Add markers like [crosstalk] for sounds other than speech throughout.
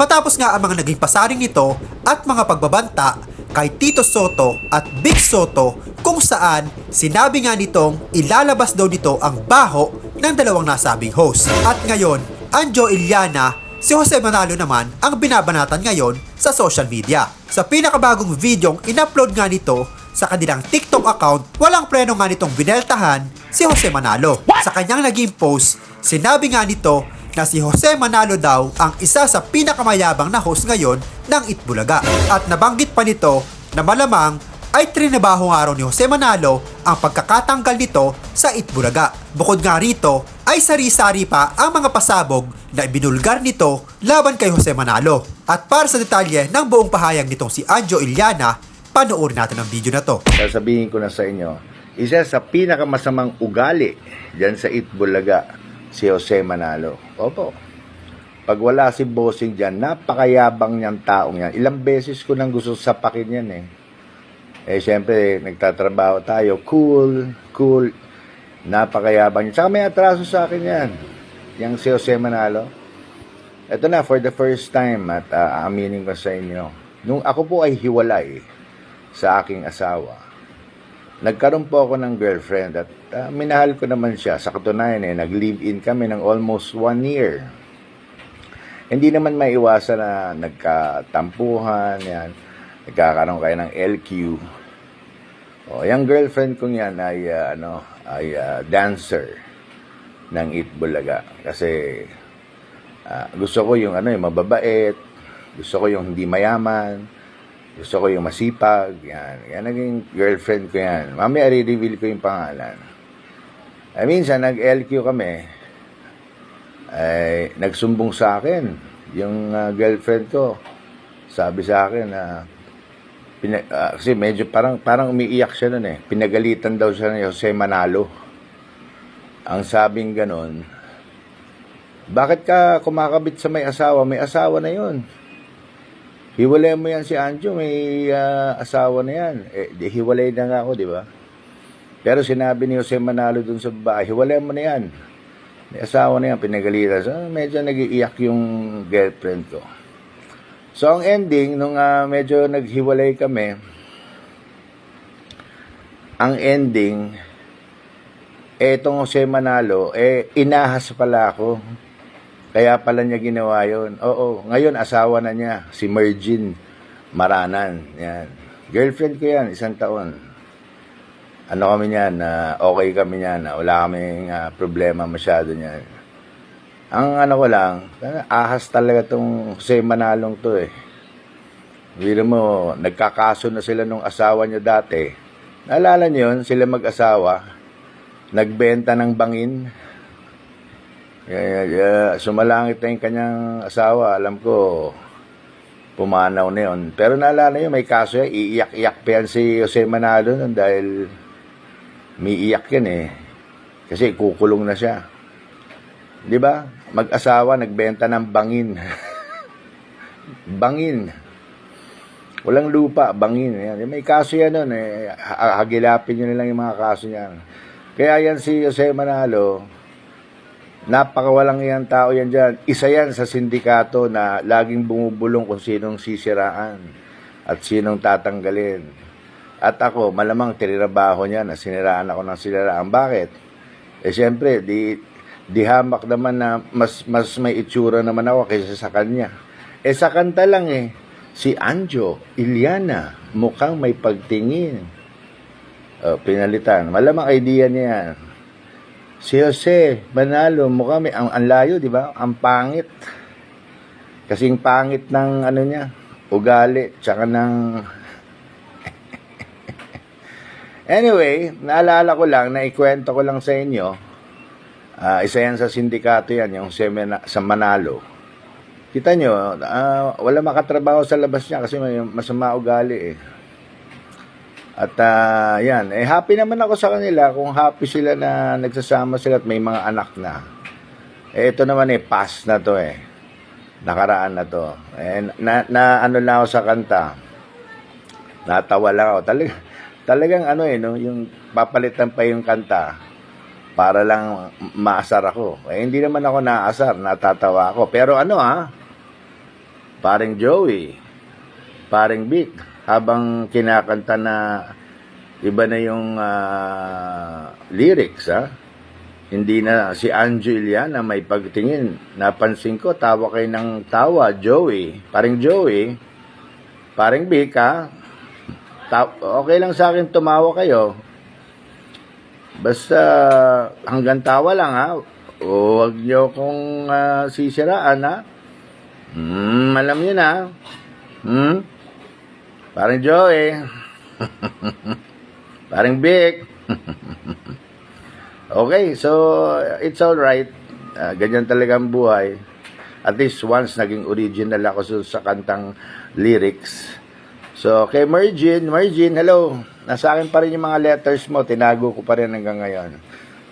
Matapos nga ang mga naging pasaring nito at mga pagbabanta kay Tito Soto at Big Soto kung saan sinabi nga nitong ilalabas daw dito ang baho ng dalawang nasabing host. At ngayon, Anjo Iliana, si Jose Manalo naman ang binabanatan ngayon sa social media. Sa pinakabagong videong in-upload nga nito sa kanilang TikTok account, walang preno nga nitong bineltahan si Jose Manalo. Sa kanyang naging post, sinabi nga nito na si Jose Manalo daw ang isa sa pinakamayabang na host ngayon ng Itbulaga. At nabanggit pa nito na malamang ay trinabaho nga ni Jose Manalo ang pagkakatanggal nito sa Itbulaga. Bukod nga rito, ay sari-sari pa ang mga pasabog na ibinulgar nito laban kay Jose Manalo. At para sa detalye ng buong pahayag nitong si Anjo Iliana, panoorin natin ang video na to. sasabihin ko na sa inyo, isa sa pinakamasamang ugali dyan sa Itbulaga, si Jose Manalo. Opo. Pag wala si Bossing dyan, napakayabang niyang taong yan. Ilang beses ko nang gusto sapakin yan eh. Eh, syempre, nagtatrabaho tayo. Cool, cool. Napakayabang niya. Tsaka may atraso sa akin yan. Yang si Jose Manalo. Ito na, for the first time, at uh, aaminin ko sa inyo. Nung ako po ay hiwalay sa aking asawa, nagkaroon po ako ng girlfriend at ah, minahal ko naman siya. Sa katunayan eh, nag-live-in kami ng almost one year. Hindi naman maiwasan na nagkatampuhan, yan. Nagkakaroon kayo ng LQ. O, yung girlfriend kong yan ay, ah, ano, ay ah, dancer ng Itbulaga. Kasi ah, gusto ko yung ano, yung mababait, gusto ko yung hindi mayaman, gusto ko yung masipag, yan. Yan naging girlfriend ko yan. Mamaya i-reveal ko yung pangalan. Ay minsan, nag-LQ kami, ay nagsumbong sa akin yung ah, girlfriend ko. Sabi sa akin na pina, ah, kasi medyo parang parang umiiyak siya noon eh. Pinagalitan daw siya ni Jose Manalo. Ang sabing ganon, bakit ka kumakabit sa may asawa? May asawa na yon. Hiwalay mo yan si Anjo, may ah, asawa na yan. Eh, di, hiwalay na nga ako, di ba? Pero sinabi ni Jose Manalo dun sa babae, hiwalay mo na yan. May asawa na yan, pinagalitan. So, medyo nag-iiyak yung girlfriend ko. So, ang ending, nung ah, medyo naghiwalay kami, ang ending, etong Jose Manalo, eh, inahas pala ako. Kaya pala niya ginawa yun. Oo, ngayon asawa na niya, si Mergin Maranan. Yan. Girlfriend ko yan, isang taon. Ano kami niyan, na okay kami niyan, na wala kaming ah, problema masyado niyan. Ang ano ko lang, ahas talaga tong Jose Manalong to eh. Biro mo, nagkakaso na sila nung asawa niya dati. Naalala niyo yun, sila mag-asawa, nagbenta ng bangin. Kaya, kaya sumalangit na yung kanyang asawa. Alam ko, pumanaw na yun. Pero naalala niyo, may kaso yan. Iiyak-iyak pa yan si Jose Manalo nun dahil may iyak yan eh. Kasi kukulong na siya. Di ba? Mag-asawa, nagbenta ng bangin. [laughs] bangin. Walang lupa, bangin. Yan. May kaso yan nun eh. Ha- Hagilapin nyo na lang yung mga kaso niyan. Kaya yan si Jose Manalo, napakawalang iyang tao yan dyan. Isa yan sa sindikato na laging bumubulong kung sinong sisiraan at sinong tatanggalin. At ako, malamang tinirabaho niya na siniraan ako ng siniraan. Bakit? Eh siyempre, di, di hamak naman na mas, mas may itsura naman ako kaysa sa kanya. Eh sa kanta lang eh, si Anjo, Iliana, mukhang may pagtingin. Oh, pinalitan. Malamang idea niya yan. Si Jose Manalo, mukhang may, ang, ang layo, di ba? Ang pangit. Kasing pangit ng ano niya, ugali, tsaka ng... [laughs] anyway, naalala ko lang, naikwento ko lang sa inyo, ah, isa yan sa sindikato yan, yung semina, sa Manalo. Kita nyo, ah, wala makatrabaho sa labas niya kasi may masama ugali eh. At ah, yan, eh happy naman ako sa kanila kung happy sila na nagsasama sila at may mga anak na. Eh ito naman eh, pass na to eh. Nakaraan na to. Eh, na, na ano na ako sa kanta. Natawa lang ako. Talaga, talagang ano eh, no, yung papalitan pa yung kanta para lang maasar ako. Eh, hindi naman ako naasar, natatawa ako. Pero ano ah, paring Joey, paring Vic, habang kinakanta na iba na yung ah, lyrics, ha? Hindi na si Anjo Iliana may pagtingin. Napansin ko, tawa kayo ng tawa, Joey. Paring Joey, paring Vic, ha? Ta- okay lang sa akin tumawa kayo. Basta hanggang tawa lang, ha? Huwag niyo kong ah, sisiraan, ha? Hmm, alam niyo na. Hmm? Parang Joey. [laughs] Parang Vic. okay, so it's all right. Ah, ganyan talaga ang buhay. At least once naging original ako sa, sa kantang lyrics. So, kay Mergin, Mergin, hello. Nasa akin pa rin yung mga letters mo. Tinago ko pa rin hanggang ngayon.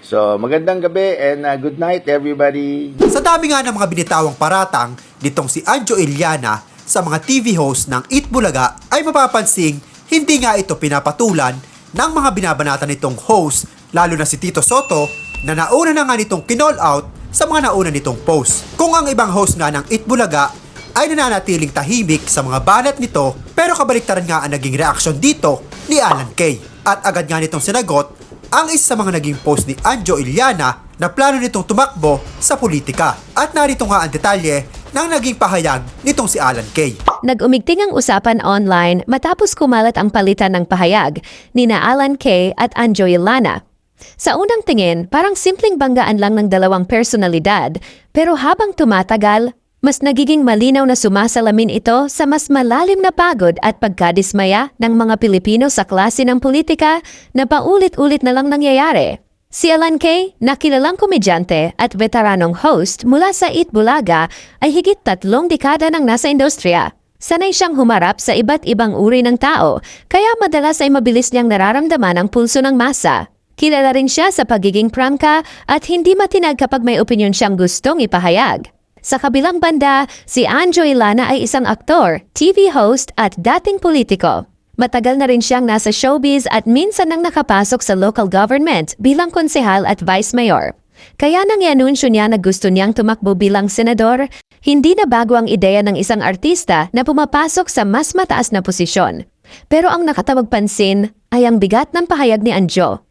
So, magandang gabi and ah, good night everybody. Sa dami nga ng mga binitawang paratang nitong si Anjo Iliana sa mga TV host ng Eat Bulaga ay mapapansing hindi nga ito pinapatulan ng mga binabanata nitong host lalo na si Tito Soto na nauna na nga nitong kinall out sa mga nauna nitong post. Kung ang ibang host nga ng Eat Bulaga ay nananatiling tahimik sa mga banat nito pero kabaliktaran nga ang naging reaksyon dito ni Alan Kay. At agad nga nitong sinagot ang isa sa mga naging post ni Anjo Iliana na plano nitong tumakbo sa politika. At narito nga ang detalye ng naging pahayag nitong si Alan Kay. Nag-umigting ang usapan online matapos kumalat ang palitan ng pahayag ni na Alan Kay at Anjoy Lana. Sa unang tingin, parang simpleng banggaan lang ng dalawang personalidad, pero habang tumatagal, mas nagiging malinaw na sumasalamin ito sa mas malalim na pagod at pagkadismaya ng mga Pilipino sa klase ng politika na paulit-ulit na lang nangyayari. Si Alan Kay, nakilalang komedyante at veteranong host mula sa Eat Bulaga, ay higit tatlong dekada nang nasa industriya. Sanay siyang humarap sa iba't ibang uri ng tao, kaya madalas ay mabilis niyang nararamdaman ang pulso ng masa. Kilala rin siya sa pagiging prangka at hindi matinag kapag may opinyon siyang gustong ipahayag. Sa kabilang banda, si Anjo Ilana ay isang aktor, TV host at dating politiko. Matagal na rin siyang nasa showbiz at minsan nang nakapasok sa local government bilang konsehal at vice mayor. Kaya nang ianunsyo niya na gusto niyang tumakbo bilang senador, hindi na bago ang ideya ng isang artista na pumapasok sa mas mataas na posisyon. Pero ang nakatawag pansin ay ang bigat ng pahayag ni Anjo.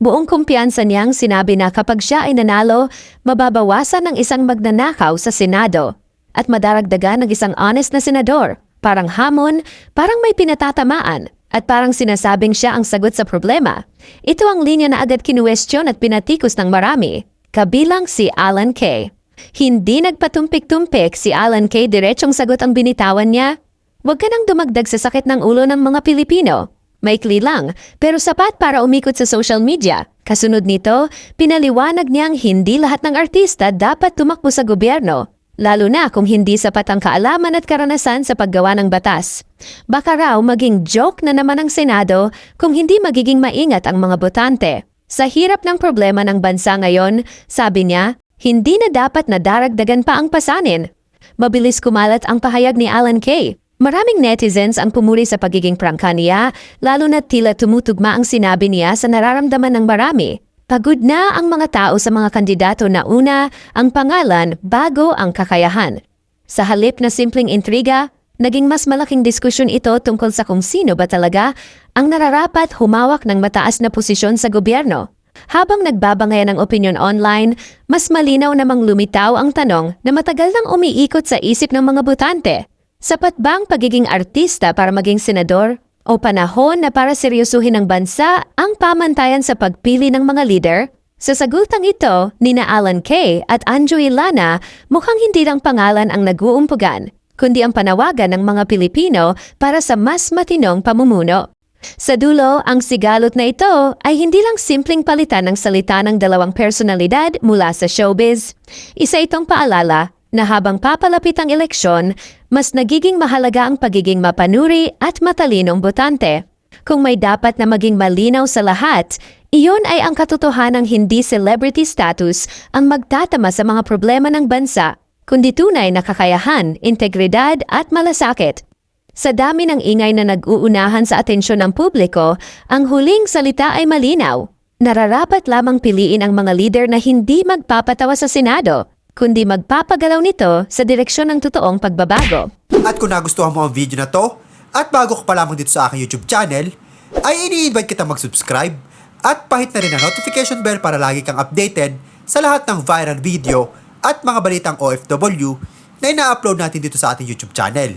Buong kumpiyansa niyang sinabi na kapag siya ay nanalo, mababawasan ng isang magnanakaw sa Senado at madaragdagan ng isang honest na senador. Parang hamon, parang may pinatatamaan at parang sinasabing siya ang sagot sa problema. Ito ang linya na agad kinuwestiyon at pinatikos ng marami, kabilang si Alan Kay. Hindi nagpatumpik-tumpik si Alan Kay diretsong sagot ang binitawan niya. Huwag ka nang dumagdag sa sakit ng ulo ng mga Pilipino. Maikli lang, pero sapat para umikot sa social media. Kasunod nito, pinaliwanag niyang hindi lahat ng artista dapat tumakbo sa gobyerno, lalo na kung hindi sapat ang kaalaman at karanasan sa paggawa ng batas. Baka raw maging joke na naman ang Senado kung hindi magiging maingat ang mga botante. Sa hirap ng problema ng bansa ngayon, sabi niya, hindi na dapat na daragdagan pa ang pasanin. Mabilis kumalat ang pahayag ni Alan Kay. Maraming netizens ang pumuri sa pagiging prangka niya, lalo na tila tumutugma ang sinabi niya sa nararamdaman ng marami. Pagod na ang mga tao sa mga kandidato na una ang pangalan bago ang kakayahan. Sa halip na simpleng intriga, naging mas malaking diskusyon ito tungkol sa kung sino ba talaga ang nararapat humawak ng mataas na posisyon sa gobyerno. Habang nagbabangayan ng opinion online, mas malinaw namang lumitaw ang tanong na matagal nang umiikot sa isip ng mga botante. Sapat ba ang pagiging artista para maging senador? O panahon na para seryosuhin ng bansa ang pamantayan sa pagpili ng mga leader? Sa sagultang ito, ni na Alan Kay at Anjo Ilana, mukhang hindi lang pangalan ang nag-uumpugan, kundi ang panawagan ng mga Pilipino para sa mas matinong pamumuno. Sa dulo, ang sigalot na ito ay hindi lang simpleng palitan ng salita ng dalawang personalidad mula sa showbiz. Isa itong paalala na habang papalapit ang eleksyon, mas nagiging mahalaga ang pagiging mapanuri at matalinong botante. Kung may dapat na maging malinaw sa lahat, iyon ay ang katotohanang hindi celebrity status ang magtatama sa mga problema ng bansa, kundi tunay na kakayahan, integridad at malasakit. Sa dami ng ingay na nag-uunahan sa atensyon ng publiko, ang huling salita ay malinaw. Nararapat lamang piliin ang mga leader na hindi magpapatawa sa Senado, kundi magpapagalaw nito sa direksyon ng totoong pagbabago. At kung nagustuhan mo ang video na to, at bago ka pa lamang dito sa aking YouTube channel, ay ini-invite kita mag-subscribe at pahit na rin ang notification bell para lagi kang updated sa lahat ng viral video at mga balitang OFW na ina-upload natin dito sa ating YouTube channel.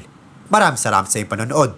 Maraming salamat sa iyong panonood.